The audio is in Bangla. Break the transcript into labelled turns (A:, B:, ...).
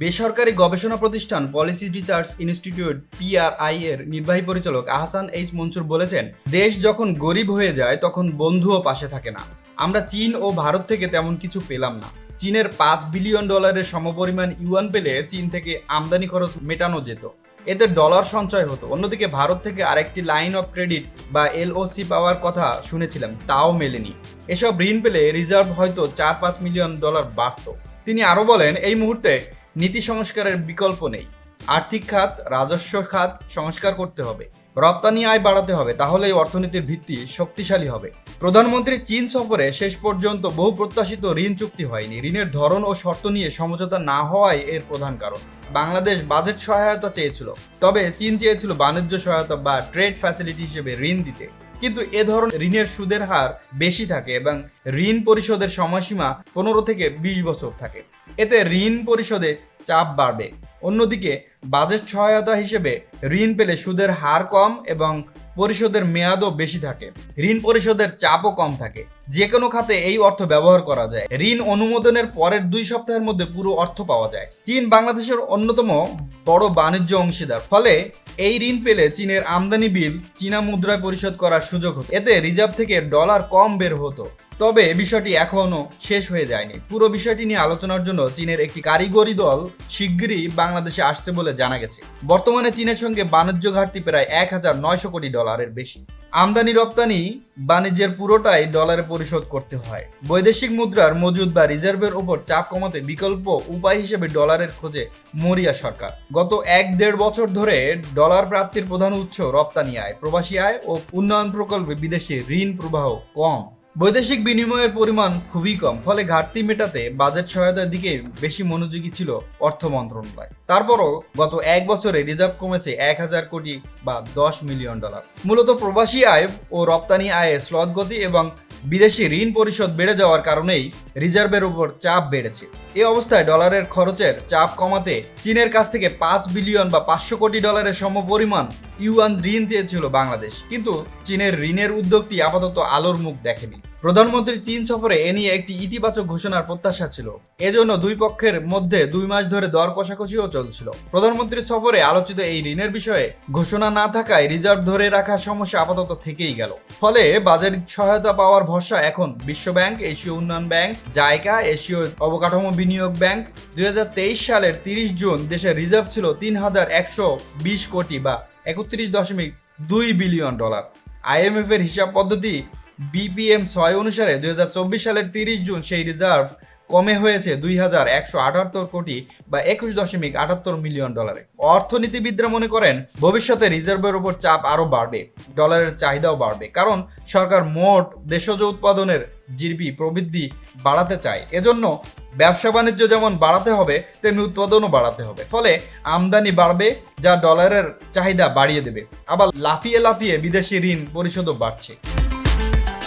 A: বেসরকারি গবেষণা প্রতিষ্ঠান পলিসি রিসার্চ ইনস্টিটিউট পিআরআই এর নির্বাহী পরিচালক আহসান এইচ মনসুর বলেছেন, দেশ যখন গরিব হয়ে যায়, তখন বন্ধুও পাশে থাকে না। আমরা চীন ও ভারত থেকে তেমন কিছু পেলাম না। চীনের পাঁচ বিলিয়ন ডলারের সমপরিমাণ ইউয়ান পেলে চীন থেকে আমদানি খরচ মেটানো যেত। এতে ডলার সঞ্চয় হতো। অন্যদিকে ভারত থেকে আরেকটি লাইন অফ ক্রেডিট বা এলওসি পাওয়ার কথা শুনেছিলাম, তাও মেলেনি। এসব ঋণ পেলে রিজার্ভ হয়তো চার পাঁচ মিলিয়ন ডলার বাড়ত। তিনি আরও বলেন, এই মুহূর্তে নীতি সংস্কারের বিকল্প নেই। আর্থিক খাত, রাজস্ব খাত সংস্কার করতে হবে। রপ্তানি আয় বাড়াতে হবে, তাহলেই অর্থনীতির ভিত্তি শক্তিশালী হবে। প্রধানমন্ত্রীর চীন সফরে শেষ পর্যন্ত বহু প্রত্যাশিত ঋণ চুক্তি হয়নি। ঋণের ধরন ও শর্ত নিয়ে সমঝোতা না হওয়াই এর প্রধান কারণ। বাংলাদেশ বাজেট সহায়তা চেয়েছিল, তবে চীন চেয়েছিল বাণিজ্য সহায়তা বা ট্রেড ফ্যাসিলিটি হিসেবে ঋণ দিতে। কিন্তু এ ধরনের ঋণের সুদের হার বেশি থাকে এবং ঋণ পরিশোধের সময়সীমা পনেরো থেকে বিশ বছর থাকে। এতে ঋণ পরিশোধে চাপ বাড়বে। অন্যদিকে, বাজেট সহায়তা হিসেবে ঋণ পেলে সুদের হার কম এবং পরিশোধের মেয়াদও বেশি থাকে। ঋণ পরিশোধের চাপও কম থাকে। যে কোনো খাতে এই অর্থ ব্যবহার করা যায়। ঋণ অনুমোদনের পরের দুই সপ্তাহের মধ্যে পুরো অর্থ পাওয়া যায়। চীন বাংলাদেশের অন্যতম বড় বাণিজ্য অংশীদার। ফলে এই ঋণ পেলে চীনের আমদানি বিল চীনা মুদ্রায় পরিশোধ করার সুযোগ হতো। এতে রিজার্ভ থেকে ডলার কম বের হতো। তবে বিষয়টি এখনও শেষ হয়ে যায়নি। পুরো বিষয়টি নিয়ে আলোচনার জন্য চীনের একটি কারিগরি দল শিগগিরই বাংলাদেশে আসছে বলে জানা গেছে। বর্তমানে চীনের সঙ্গে বাণিজ্য ঘাটতি প্রায় এক হাজার নয়শো কোটি ডলারের বেশি। আমদানি রপ্তানি বাণিজ্যের পুরোটাই ডলারে পরিশোধ করতে হয়। বৈদেশিক মুদ্রার মজুদ বা রিজার্ভের ওপর চাপ কমাতে বিকল্প উপায় হিসেবে ডলারের খোঁজে মরিয়া সরকার। গত এক দেড় বছর ধরে ডলার প্রাপ্তির প্রধান উৎস রপ্তানি আয়, প্রবাসী আয় ও উন্নয়ন প্রকল্পে বিদেশে ঋণ প্রবাহ কম। বৈদেশিক বিনিময়ের পরিমাণ খুবই কম, ফলে ঘাটতি মেটাতে বাজেট সহায়তার দিকে বেশি মনোযোগী ছিল অর্থ মন্ত্রণালয়। তারপরও গত এক বছরে রিজার্ভ কমেছে এক হাজার কোটি বা দশ মিলিয়ন ডলার। মূলত প্রবাসী আয় ও রপ্তানি আয়ে স্লথ গতি এবং বিদেশি ঋণ পরিশোধ বেড়ে যাওয়ার কারণেই রিজার্ভের উপর চাপ বেড়েছে। এই অবস্থায় ডলারের খরচের চাপ কমাতে চীনের কাছ থেকে পাঁচ বিলিয়ন বা পাঁচশো কোটি ডলারের সমপরিমাণ ইউয়ান ঋণ চেয়েছিল বাংলাদেশ। কিন্তু চীনের ঋণের উদ্যোগটি আপাতত আলোর মুখ দেখেনি। প্রধানমন্ত্রী চীন সফরে এ নিয়ে একটি ইতিবাচক ঘোষণার প্রত্যাশা ছিল। এজন্য দুই পক্ষের মধ্যে দুই মাস ধরে দর কষাকষিও চলছিল। প্রধানমন্ত্রীর সফরে আলোচিত এই ঋণের বিষয়ে ঘোষণা না থাকায় রিজার্ভ ধরে রাখার সমস্যা আপাতত থেকেই গেল। ফলে বাজেট সহায়তা পাওয়ার ভরসা এখন বিশ্বব্যাংক, এশীয় উন্নয়ন ব্যাংক জায়কা এশীয় অবকাঠামো বিনিয়োগ ব্যাংক। দুই হাজার তেইশ সালের তিরিশ জুন দেশের রিজার্ভ ছিল তিন হাজার একশো বিশ কোটি বা একত্রিশ দশমিক দুই বিলিয়ন ডলার। আইএমএফ এর হিসাব পদ্ধতি বিপিএম ছয় অনুসারে দুই হাজার চব্বিশ সালের তিরিশ জুন সেই রিজার্ভ কমে হয়েছে দুই হাজার একশো আটাত্তর কোটি বা একুশ দশমিক আটাত্তর মিলিয়ন ডলারে। অর্থনীতিবিদরা মনে করেন, ভবিষ্যতে রিজার্ভের উপর চাপ আরও বাড়বে, ডলারের চাহিদাও বাড়বে, কারণ সরকার মোট দেশজ উৎপাদনের জিডিপি প্রবৃদ্ধি বাড়াতে চায়। এজন্য ব্যবসা বাণিজ্য যেমন বাড়াতে হবে, তেমনি উৎপাদনও বাড়াতে হবে। ফলে আমদানি বাড়বে, যা ডলারের চাহিদা বাড়িয়ে দেবে। আবার লাফিয়ে লাফিয়ে বিদেশি ঋণ পরিশোধও বাড়ছে।